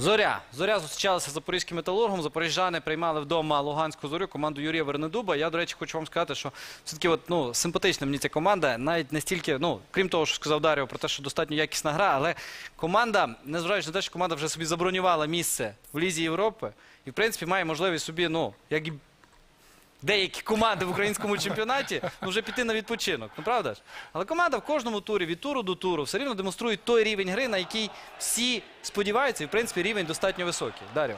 Зоря. Зоря зустрічалася з запорізьким металургом. Запоріжжани приймали вдома Луганську зорю, команду Юрія Вернедуба. Я, до речі, хочу вам сказати, що все-таки от, ну, симпатична мені ця команда. Навіть не стільки, ну, крім того, що сказав Даріо про те, що достатньо якісна гра, але команда, незважаючи на те, що команда вже собі забронювала місце в Лізі Європи, і в принципі має можливість собі, ну, як і деякі команди в українському чемпіонаті ну, вже піти на відпочинок. Ну правда ж? Але команда в кожному турі, від туру до туру, все рівно демонструє той рівень гри, на який всі сподіваються, і в принципі рівень достатньо високий. Дар'о.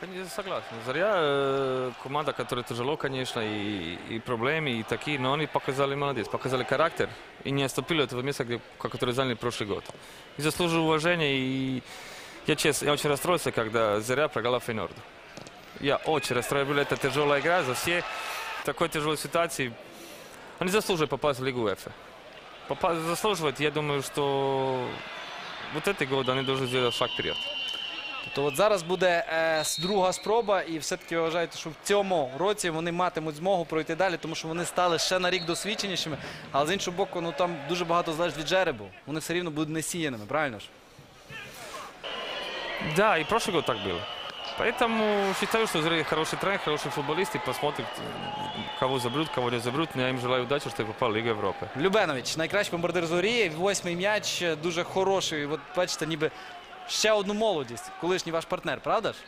Конечно, согласен. Заря э, команда, которая тяжело, конечно, и, и проблемы, и такие, но они показали молодец, показали характер и не отступили от этого места, где, который заняли прошлый год. И заслуживаю уважения, и я честно, я очень расстроился, когда Заря проиграла Фейнорду. Я очень расстроен был, это тяжелая игра, за все в такой тяжелой ситуации. Они заслуживают попасть в Лигу УЕФА. Попасть, заслуживают, я думаю, что вот этот год они должны сделать шаг вперед. Тобто от зараз буде е, с- друга спроба, і все-таки ви вважаєте, що в цьому році вони матимуть змогу пройти далі, тому що вони стали ще на рік досвідченішими. Але з іншого боку, ну там дуже багато залежить від жеребу. Вони все рівно будуть несіяними, правильно ж? Да, и прошлый год так было. Поэтому считаю, что зря хороший тренер, хороший футболист, и посмотрим, кого заберут, кого не заберут. Но я им желаю удачи, что попал в Лигу Европы. Любенович, найкращий бомбардир зорі, восьмий м'яч, е, дуже хороший. От бачите, ніби ще одну молодість. Колишній ваш партнер, правда ж?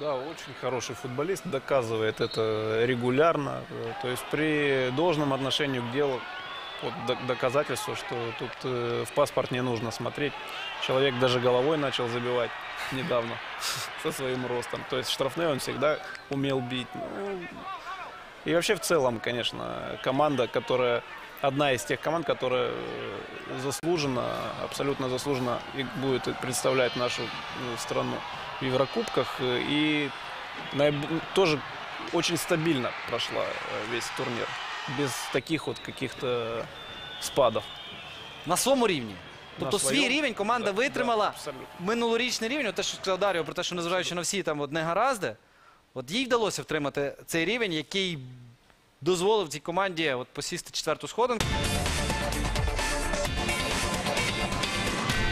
Да, очень хороший футболист, доказывает это регулярно. Э, То есть при должном отношении к делу вот до- доказательство, что тут э, в паспорт не нужно смотреть. Человек даже головой начал забивать недавно со своим ростом. То есть штрафные он всегда умел бить. Ну, и вообще в целом, конечно, команда, которая одна из тех команд, которая э, заслуженно, абсолютно заслуженно будет представлять нашу ну, страну в Еврокубках. э, И тоже очень стабильно прошла э, весь турнир. Без таких от каких-то спадов. На своєму рівні. Тобто На свій своєму, рівень команда да, витримала. абсолютно. минулорічний рівень, те, що сказав Даріо, про те, що незважаючи на всі там от негаразди, от їй вдалося втримати цей рівень, який дозволив цій команді от посісти четверту сходинку.